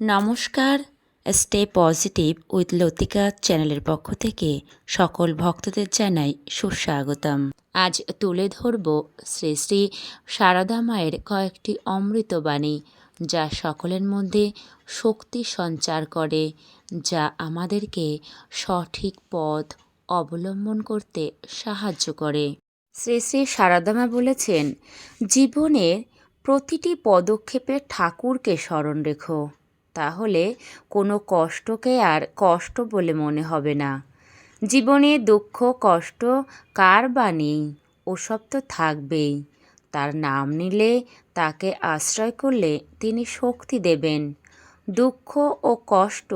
নমস্কার stay positive with লতিকা চ্যানেলের পক্ষ থেকে সকল ভক্তদের জানাই সুস্বাগতম। আজ তুলে ধরব শ্রী শ্রী সারদা মায়ের কয়েকটি অমৃতবাণী যা সকলের মধ্যে শক্তি সঞ্চার করে, যা আমাদেরকে সঠিক পথ অবলম্বন করতে সাহায্য করে। শ্রী শ্রী সারদামা বলেছেন জীবনের প্রতিটি পদক্ষেপে ঠাকুরকে স্মরণ রেখো। তাহলে কোনো কষ্টকে আর কষ্ট বলে মনে হবে না। জীবনে দুঃখ, কষ্ট কার বা নেই? ওসব তো থাকবেই। তার নাম নিলে তাকে আশ্রয় করলে তিনি শক্তি দেবেন। দুঃখ ও কষ্ট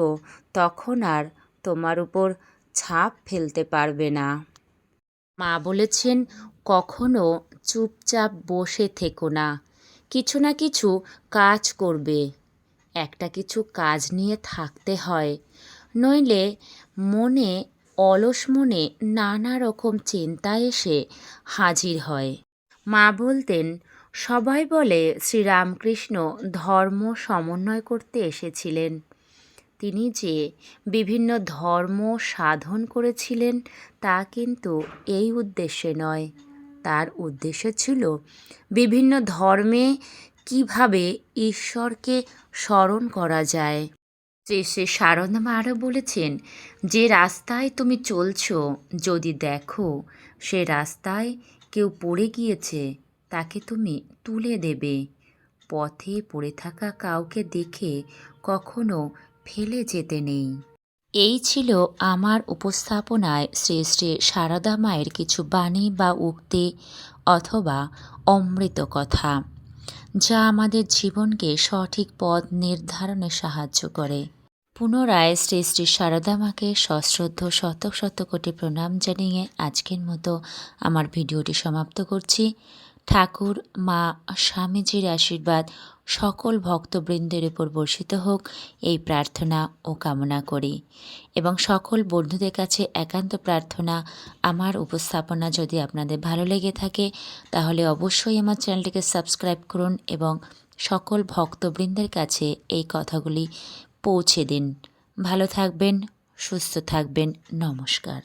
তখন আর তোমার উপর ছাপ ফেলতে পারবে না। মা বলেছেন, কখনো চুপচাপ বসে থেকো না। কিছু না কিছু কাজ করবে। একটা কিছু কাজ নিয়ে থাকতে হয়। নইলে মনে, অলস মনে নানা রকম চিন্তা এসে হাজির হয়। মা বলতেন, সবাই বলে শ্রীরামকৃষ্ণ ধর্ম সমন্বয় করতে এসেছিলেন। তিনি যে বিভিন্ন ধর্ম সাধন করেছিলেন তা কিন্তু এই উদ্দেশ্যে নয়। তার উদ্দেশ্য ছিল বিভিন্ন ধর্মে কীভাবে ঈশ্বরকে স্মরণ করা যায়? যে সে সারদমা আরও বলেছেন, যে রাস্তায় তুমি চলছো, যদি দেখো, সে রাস্তায় কেউ পড়ে গিয়েছে, তাকে তুমি তুলে দেবে। পথে পড়ে থাকা কাউকে দেখে কখনো ফেলে যেতে নেই। এই ছিল আমার উপস্থাপনায় শ্রী শ্রী সারদা মায়ের কিছু বাণী বা উক্তি অথবা অমৃত কথা। যা আমাদের জীবনকে সঠিক পথ নির্ধারণে সাহায্য করে। পুনরায় শ্রী শ্রী সারদা মাকে সশ্রদ্ধ শতক শত কোটি প্রণাম জানিয়ে আজকের মতো আমার ভিডিওটি সমাপ্ত করছি। ঠাকুর, মা, স্বামীজির আশীর্বাদ, সকল ভক্তবৃন্দের উপর বর্ষিত হোক এই প্রার্থনা ও কামনা করি। এবং সকল বন্ধুদের কাছে একান্ত প্রার্থনা, আমার উপস্থাপনা যদি আপনাদের ভালো লেগে থাকে, তাহলে অবশ্যই আমার চ্যানেলটিকে সাবস্ক্রাইব করুন এবং সকল ভক্তবৃন্দের কাছে এই কথাগুলি পৌঁছে দিন। ভালো থাকবেন, সুস্থ থাকবেন, নমস্কার।